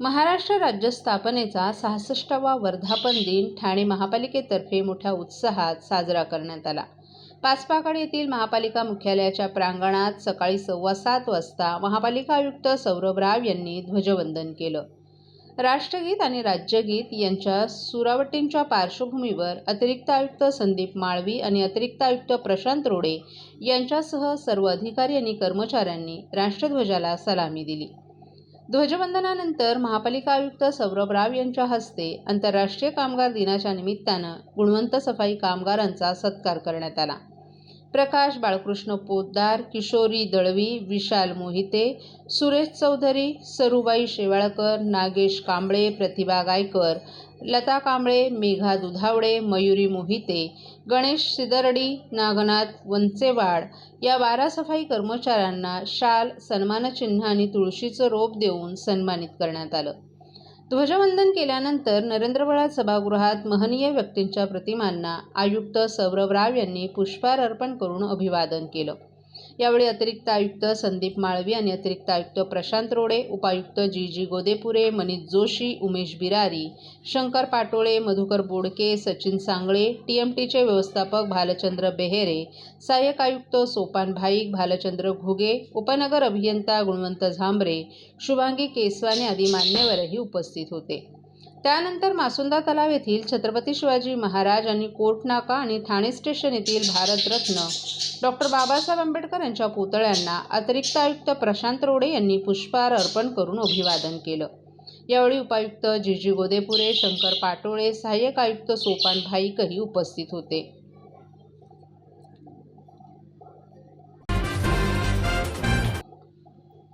महाराष्ट्र राज्य स्थापनेचा सहासष्टावा वर्धापन दिन ठाणे महापालिकेतर्फे मोठ्या उत्साहात साजरा करण्यात आला. पाचपाकड येथील महापालिका मुख्यालयाच्या प्रांगणात सकाळी सव्वा सात वाजता महापालिका आयुक्त सौरभ राव यांनी ध्वजवंदन केलं. राष्ट्रगीत आणि राज्यगीत यांच्या सुरावटींच्या पार्श्वभूमीवर अतिरिक्त आयुक्त संदीप माळवी आणि अतिरिक्त आयुक्त प्रशांत रोडे यांच्यासह सर्व अधिकारी आणि कर्मचाऱ्यांनी राष्ट्रध्वजाला सलामी दिली. ध्वजवंदनानंतर महापालिका आयुक्त सौरभ राव यांच्या हस्ते आंतरराष्ट्रीय कामगार दिनाच्या निमित्तानं गुणवंत सफाई कामगारांचा सत्कार करण्यात आला. प्रकाश बाळकृष्ण पोद्दार किशोरी दळवी विशाल मोहिते सुरेश चौधरी सरुबाई शेवाळकर नागेश कांबळे प्रतिभा गायकर लता कांबळे मेघा दुधावडे मयुरी मोहिते गणेश सिदरडी नागनाथ वंचेवाड या बारा सफाई कर्मचाऱ्यांना शाल सन्मानचिन्ह आणि तुळशीचं रोप देऊन सन्मानित करण्यात आलं. ध्वजवंदन केल्यानंतर नरेंद्रवळा सभागृहात महनीय व्यक्तींच्या प्रतिमांना आयुक्त सौरभ राव यांनी पुष्पहार अर्पण करून अभिवादन केलं. यावेळी अतिरिक्त आयुक्त संदीप माळवी आणि अतिरिक्त आयुक्त प्रशांत रोडे उपायुक्त G G Godepure Manish Joshi Umesh Birari Shankar Patole Madhukar Bodke Sachin Sangle T M टीचे व्यवस्थापक भालचंद्र बेहेरे सहाय्यक आयुक्त सोपान भाईक भालचंद्र घुगे उपनगर अभियंता गुणवंत झांबरे शुभांगी केसवाने आदी मान्यवरही उपस्थित होते. त्यानंतर मासुंदा तलाव येथील छत्रपती शिवाजी महाराज आणि कोटनाका आणि ठाणे स्टेशन येथील भारतरत्न डॉक्टर बाबासाहेब आंबेडकर यांच्या पुतळ्यांना अतिरिक्त आयुक्त प्रशांत रोडे यांनी पुष्पहार अर्पण करून अभिवादन केलं. यावेळी उपायुक्त जी जी गोदेपुरे शंकर पाटोळे सहाय्यक आयुक्त सोपान भाईकही उपस्थित होते.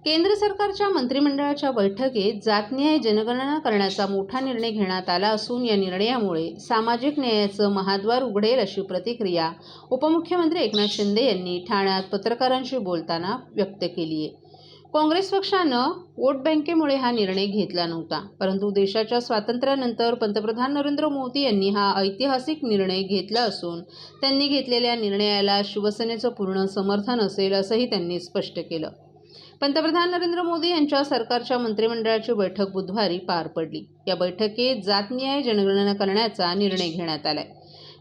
केंद्र सरकारच्या मंत्रिमंडळाच्या बैठकीत जातन्याय जनगणना करण्याचा मोठा निर्णय घेण्यात आला असून या निर्णयामुळे सामाजिक न्यायाचं महाद्वार उघडेल अशी प्रतिक्रिया उपमुख्यमंत्री एकनाथ शिंदे यांनी ठाण्यात पत्रकारांशी बोलताना व्यक्त केली आहे. काँग्रेस पक्षानं वोट बँकेमुळे हा निर्णय घेतला नव्हता परंतु देशाच्या स्वातंत्र्यानंतर पंतप्रधान नरेंद्र मोदी यांनी हा ऐतिहासिक निर्णय घेतला असून त्यांनी घेतलेल्या निर्णयाला शिवसेनेचं पूर्ण समर्थन असेल असंही त्यांनी स्पष्ट केलं. पंतप्रधान नरेंद्र मोदी यांच्या सरकारच्या मंत्रिमंडळाची बैठक बुधवारी पार पडली. या बैठकीत जातन्याय जनगणना करण्याचा निर्णय घेण्यात आलाय.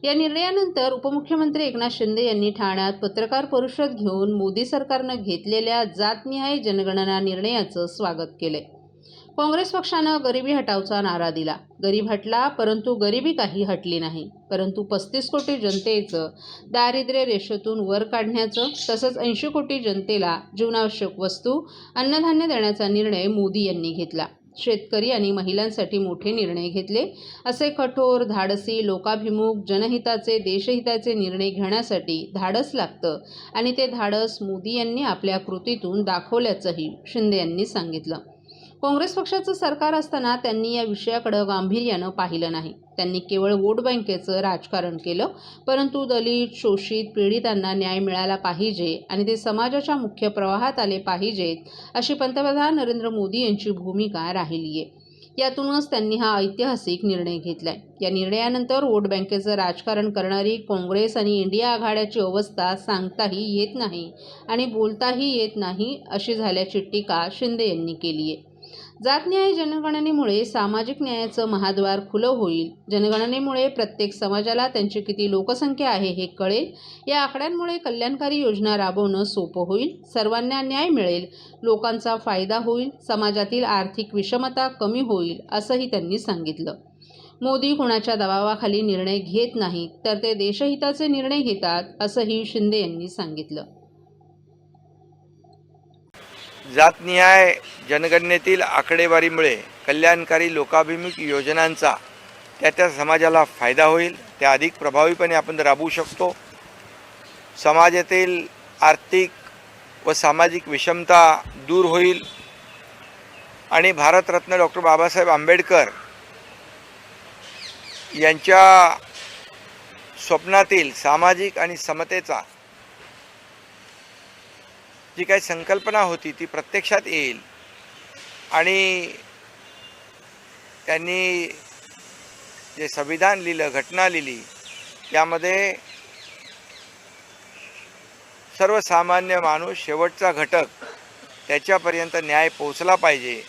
या निर्णयानंतर उपमुख्यमंत्री एकनाथ शिंदे यांनी ठाण्यात पत्रकार परिषद घेऊन मोदी सरकारनं घेतलेल्या जातनिहाय जनगणना निर्णयाचं स्वागत केलंय. काँग्रेस पक्षानं गरिबी हटावचा नारा दिला. गरीब हटला परंतु गरिबी काही हटली नाही. परंतु पस्तीस कोटी जनतेचं दारिद्र्य रेषेतून वर काढण्याचं तसंच ऐंशी कोटी जनतेला जीवनावश्यक वस्तू अन्नधान्य देण्याचा निर्णय मोदी यांनी घेतला. शेतकरी आणि महिलांसाठी मोठे निर्णय घेतले. असे कठोर धाडसी लोकाभिमुख जनहिताचे देशहिताचे निर्णय घेण्यासाठी धाडस लागतं आणि ते धाडस मोदी यांनी आपल्या कृतीतून दाखवल्याचंही शिंदे यांनी सांगितलं. काँग्रेस पक्षाचं सरकार असताना त्यांनी या विषयाकडं गांभीर्यानं पाहिलं नाही. त्यांनी केवळ वोट बँकेचं राजकारण केलं परंतु दलित शोषित पीडितांना न्याय मिळाला पाहिजे आणि ते समाजाच्या मुख्य प्रवाहात आले पाहिजेत अशी पंतप्रधान नरेंद्र मोदी यांची भूमिका राहिली आहे. यातूनच त्यांनी हा ऐतिहासिक निर्णय घेतलाय. या निर्णयानंतर वोट बँकेचं राजकारण करणारी काँग्रेस आणि इंडिया आघाड्याची अवस्था सांगताही येत नाही आणि बोलताही येत नाही अशी झाल्याची टीका शिंदे यांनी केली आहे. जातन्याय जनगणनेमुळे सामाजिक न्यायाचं महाद्वार खुलं होईल. जनगणनेमुळे प्रत्येक समाजाला त्यांची किती लोकसंख्या आहे हे कळेल. या आकड्यांमुळे कल्याणकारी योजना राबवणं सोपं होईल. सर्वांना न्याय मिळेल. लोकांचा फायदा होईल. समाजातील आर्थिक विषमता कमी होईल असंही त्यांनी सांगितलं. मोदी कुणाच्या दबावाखाली निर्णय घेत नाहीत तर ते देशहिताचे निर्णय घेतात असंही शिंदे यांनी सांगितलं. जातनिहाय जनगणनेतील आकडेवारीमुळे कल्याणकारी लोकाभिमुख योजनांचा त्या त्या समाजाला फायदा होईल त्या अधिक प्रभावीपणे आपण राबवू शकतो. समाजातील आर्थिक व सामाजिक विषमता दूर होईल. आणि भारतरत्न डॉक्टर बाबासाहेब आंबेडकर यांच्या स्वप्नातील सामाजिक आणि समतेचा जी काही संकल्पना होती ती प्रत्यक्षात येईल. आणि त्यांनी जे संविधान लिहिलं घटना लिहिली त्यामध्ये सर्वसामान्य माणूस शेवटचा घटक त्याच्यापर्यंत न्याय पोचला पाहिजे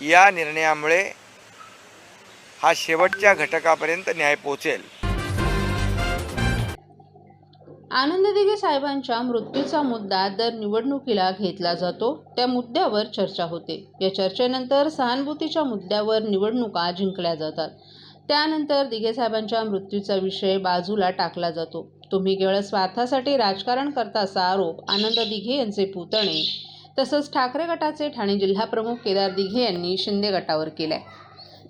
या निर्णयामुळे हा शेवटच्या घटकापर्यंत न्याय पोचेल आनंद दिघे साहेबांच्या मृत्यूचा मुद्दा दर निवडणुकीला घेतला जातो. त्या मुद्द्यावर चर्चा होते. या चर्चेनंतर सहानुभूतीच्या मुद्द्यावर निवडणुका जिंकल्या जातात. त्यानंतर दिघे साहेबांच्या मृत्यूचा विषय बाजूला टाकला जातो. तुम्ही केवळ स्वार्थासाठी राजकारण करता असा आरोप आनंद दिघे यांचे पुतणे तसंच ठाकरे गटाचे ठाणे जिल्हाप्रमुख केदार दिघे यांनी शिंदे गटावर केलाय.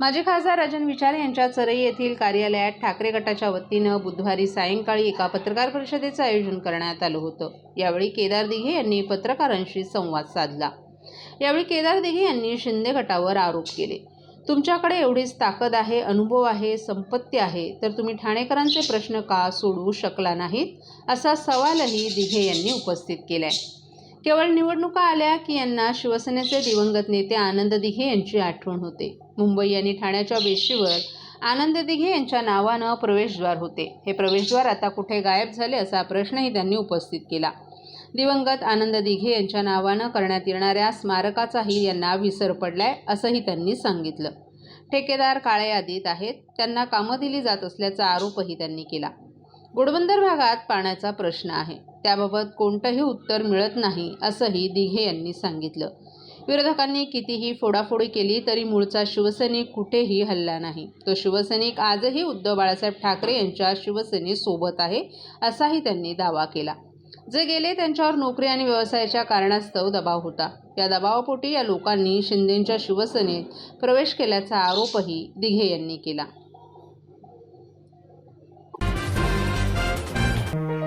माजी खासदार राजन विचारे यांच्या चरई येथील कार्यालयात ठाकरे गटाच्या वतीनं बुधवारी सायंकाळी एका पत्रकार परिषदेचं आयोजन करण्यात आलं होतं. यावेळी केदार दिघे यांनी पत्रकारांशी संवाद साधला. यावेळी केदार दिघे यांनी शिंदे गटावर आरोप केले. तुमच्याकडे एवढीच ताकद आहे अनुभव आहे संपत्ती आहे तर तुम्ही ठाणेकरांचे प्रश्न का सोडवू शकला नाहीत? असा सवालही दिघे यांनी उपस्थित केला आहे केवळ निवडणुका आल्या की यांना शिवसेनेचे दिवंगत नेते आनंद दिघे यांची आठवण होते. मुंबई आणि ठाण्याच्या वेशीवर आनंद दिघे यांच्या नावानं प्रवेशद्वार होते. हे प्रवेशद्वार आता कुठे गायब झाले असा प्रश्नही त्यांनी उपस्थित केला. दिवंगत आनंद दिघे यांच्या नावानं करण्यात येणाऱ्या स्मारकाचाही यांना विसर पडलाय असंही त्यांनी सांगितलं. ठेकेदार काळ्या यादीत आहेत. त्यांना कामं दिली जात असल्याचा आरोपही त्यांनी केला. गुडबंदर भागात पाण्याचा प्रश्न आहे. त्याबाबत कोणतंही उत्तर मिळत नाही असंही दिघे यांनी सांगितलं. विरोधकांनी कितीही फोडाफोडी केली तरी मूळचा शिवसैनिक कुठेही हल्ला नाही. तो शिवसैनिक आजही उद्धव बाळासाहेब ठाकरे यांच्या शिवसेनेसोबत आहे असाही त्यांनी दावा केला. जे गेले त्यांच्यावर नोकरी आणि व्यवसायाच्या कारणास्तव दबाव होता. या दबावापोटी या लोकांनी शिंदेंच्या शिवसेनेत प्रवेश केल्याचा आरोपही दिघे यांनी केला.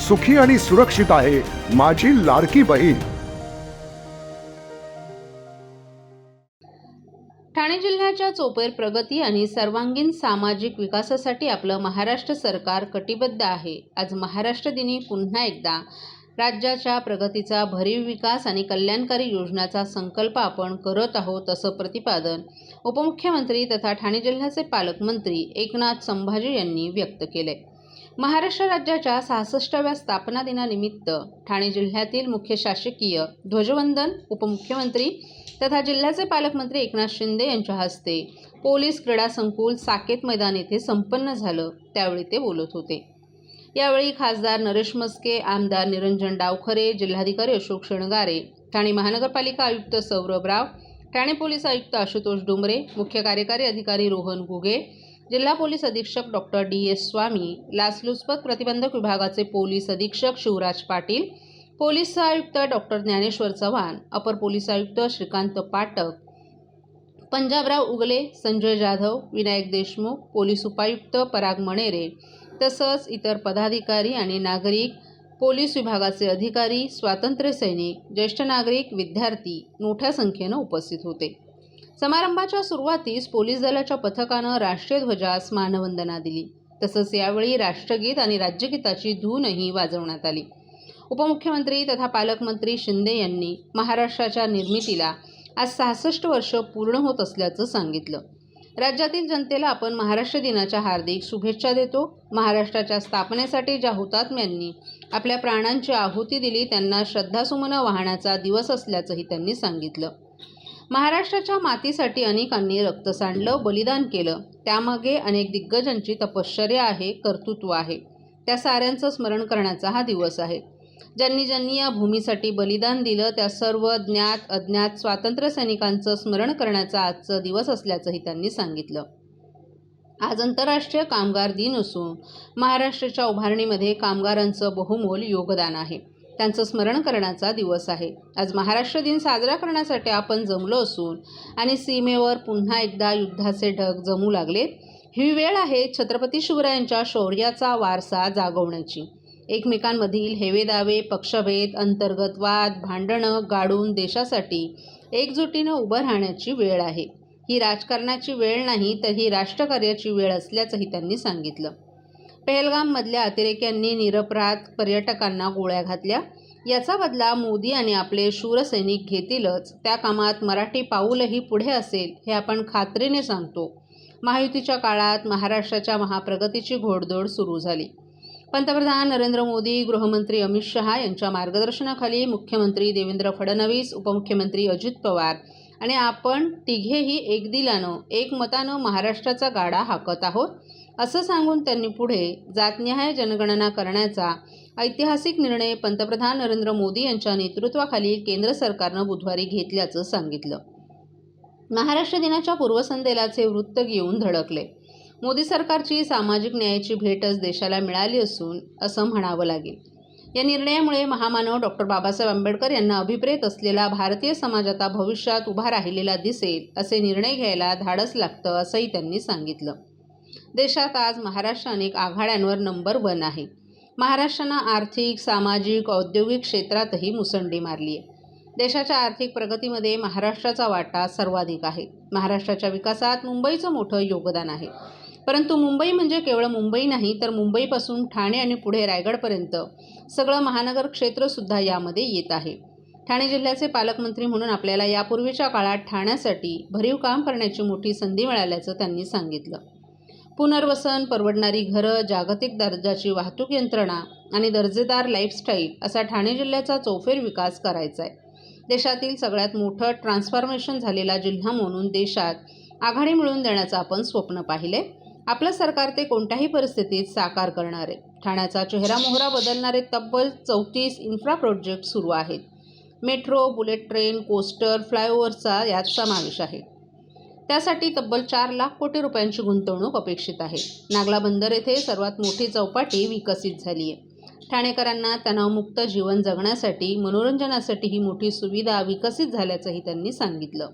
सुखी आणि सुरक्षित आहे माझी लाडकी बहीण. ठाणे जिल्ह्याच्या चोपेर प्रगती आणि सर्वांगीण सामाजिक विकासासाठी आपलं महाराष्ट्र सरकार कटिबद्ध आहे. आज महाराष्ट्र दिनी पुन्हा एकदा राज्याच्या प्रगतीचा भरीव विकास आणि कल्याणकारी योजनाचा संकल्प आपण करत आहोत असं प्रतिपादन उपमुख्यमंत्री तथा ठाणे जिल्ह्याचे पालकमंत्री एकनाथ संभाजी यांनी व्यक्त केले महाराष्ट्र राज्याच्या सहासष्टाव्या स्थापना दिनानिमित्त ठाणे जिल्ह्यातील मुख्य शासकीय ध्वजवंदन उपमुख्यमंत्री तथा जिल्ह्याचे पालकमंत्री एकनाथ शिंदे यांच्या हस्ते पोलीस क्रीडा संकुल साकेत मैदान येथे संपन्न झालं त्यावेळी ते बोलत होते. यावेळी खासदार नरेश मस्के आमदार निरंजन डावखरे जिल्हाधिकारी अशोक शेणगारे ठाणे महानगरपालिका आयुक्त सौरभ राव ठाणे पोलीस आयुक्त आशुतोष डुमरे मुख्य कार्यकारी अधिकारी रोहन घुगे जिल्हा पोलीस अधीक्षक डॉक्टर डी. एस. स्वामी लाचलुचपत प्रतिबंधक विभागाचे पोलीस अधीक्षक शिवराज पाटील पोलीस आयुक्त डॉक्टर ज्ञानेश्वर चव्हाण अपर पोलीस आयुक्त श्रीकांत पाटक पंजाबराव उगले संजय जाधव विनायक देशमुख पोलीस उपायुक्त पराग मणेरे तसंच इतर पदाधिकारी आणि नागरिक पोलीस विभागाचे अधिकारी स्वातंत्र्य सैनिक ज्येष्ठ नागरिक विद्यार्थी मोठ्या संख्येनं उपस्थित होते. समारंभाच्या सुरुवातीस पोलीस दलाच्या पथकानं राष्ट्रीय ध्वजास मानवंदना दिली. तसंच यावेळी राष्ट्रगीत आणि राज्यगीताची धूनही वाजवण्यात आली. उपमुख्यमंत्री तथा पालकमंत्री शिंदे यांनी महाराष्ट्राच्या निर्मितीला आज सहासष्ट वर्ष पूर्ण होत असल्याचं सांगितलं. राज्यातील जनतेला आपण महाराष्ट्र दिनाच्या हार्दिक शुभेच्छा देतो. महाराष्ट्राच्या स्थापनेसाठी ज्या हुतात्म्यांनी आपल्या प्राणांची आहुती दिली त्यांना श्रद्धासुमनं वाहण्याचा दिवस असल्याचंही त्यांनी सांगितलं. महाराष्ट्राच्या मातीसाठी अनेकांनी रक्त सांडलं बलिदान केलं. त्यामागे अनेक दिग्गजांची तपश्चर्या आहे कर्तृत्व आहे. त्या साऱ्यांचं स्मरण करण्याचा हा दिवस आहे. ज्यांनी ज्यांनी या भूमीसाठी बलिदान दिलं त्या सर्व ज्ञात अज्ञात स्वातंत्र्य सैनिकांचं स्मरण करण्याचा आजचा दिवस असल्याचंही त्यांनी सांगितलं. आज आंतरराष्ट्रीय कामगार दिन असून महाराष्ट्राच्या उभारणीमध्ये कामगारांचं बहुमोल योगदान आहे. त्यांचं स्मरण करण्याचा दिवस आहे. आज महाराष्ट्र दिन साजरा करण्यासाठी आपण जमलो असून आणि सीमेवर पुन्हा एकदा युद्धाचे ढग जमू लागलेत ही वेळ आहे छत्रपती शिवरायांच्या शौर्याचा वारसा जागवण्याची. एकमेकांमधील हेवेदावे पक्षभेद अंतर्गत वाद भांडणं गाडून देशासाठी एकजुटीनं उभं राहण्याची वेळ आहे. ही राजकारणाची वेळ नाही तर ही राष्ट्रकार्याची वेळ असल्याचंही त्यांनी सांगितलं. पेहलगाममधल्या अतिरेक्यांनी निरपराध पर्यटकांना गोळ्या घातल्या. याचा बदला मोदी आणि आपले शूरसैनिक घेतीलच. त्या कामात मराठी पाऊलही पुढे असेल हे आपण खात्रीने सांगतो. महायुतीच्या काळात महाराष्ट्राच्या महाप्रगतीची घोडदौड सुरू झाली. पंतप्रधान नरेंद्र मोदी गृहमंत्री अमित शहा यांच्या मार्गदर्शनाखाली मुख्यमंत्री देवेंद्र फडणवीस उपमुख्यमंत्री अजित पवार आणि आपण तिघेही एकदिलानं एकमतानं महाराष्ट्राचा गाडा हाकत आहोत. असं सांगून त्यांनी पुढे जातनिहाय जनगणना करण्याचा ऐतिहासिक निर्णय पंतप्रधान नरेंद्र मोदी यांच्या नेतृत्वाखाली केंद्र सरकारनं बुधवारी घेतल्याचं सांगितलं. महाराष्ट्र दिनाच्या पूर्वसंध्येलाचे वृत्त घेऊन धडकले. मोदी सरकारची सामाजिक न्यायाची भेटच देशाला मिळाली असून असं म्हणावं लागेल. या निर्णयामुळे महामानव डॉक्टर बाबासाहेब आंबेडकर यांना अभिप्रेत असलेला भारतीय समाज आता भविष्यात उभा राहिलेला दिसेल असे निर्णय घ्यायला धाडस लागतं असंही त्यांनी सांगितलं. देशात आज महाराष्ट्र अनेक आघाड्यांवर नंबर वन आहे. महाराष्ट्रानं आर्थिक सामाजिक औद्योगिक क्षेत्रातही मुसंडी मारली आहे. देशाच्या आर्थिक प्रगतीमध्ये महाराष्ट्राचा वाटा सर्वाधिक आहे. महाराष्ट्राच्या विकासात मुंबईचं मोठं योगदान आहे. परंतु मुंबई म्हणजे केवळ मुंबई नाही तर मुंबईपासून ठाणे आणि पुढे रायगडपर्यंत सगळं महानगर क्षेत्रसुद्धा यामध्ये येत आहे. ठाणे जिल्ह्याचे पालकमंत्री म्हणून आपल्याला यापूर्वीच्या काळात ठाण्यासाठी भरीव काम करण्याची मोठी संधी मिळाल्याचं त्यांनी सांगितलं. पुनर्वसन परवडणारी घरं जागतिक दर्जाची वाहतूक यंत्रणा आणि दर्जेदार लाईफस्टाईल असा ठाणे जिल्ह्याचा चौफेर विकास करायचा आहे देशातील सगळ्यात मोठं ट्रान्सफॉर्मेशन झालेला जिल्हा म्हणून देशात आघाडी मिळवून देण्याचं आपण स्वप्न पाहिले आपलं सरकार ते कोणत्याही परिस्थितीत साकार करणार. आहे ठाण्याचा चेहरा मोहरा बदलणारे तब्बल चौतीस इन्फ्रा प्रोजेक्ट सुरू आहेत. मेट्रो बुलेट ट्रेन कोस्टर फ्लायओव्हरचा यात समावेश आहे. त्यासाठी तब्बल चार लाख कोटी रुपयांची गुंतवणूक अपेक्षित आहे. नागला बंदर येथे सर्वात मोठी चौपाटी विकसित झाली आहे ठाणेकरांना तणावमुक्त जीवन जगण्यासाठी मनोरंजनासाठी ही मोठी सुविधा विकसित झाल्याचंही त्यांनी सांगितलं.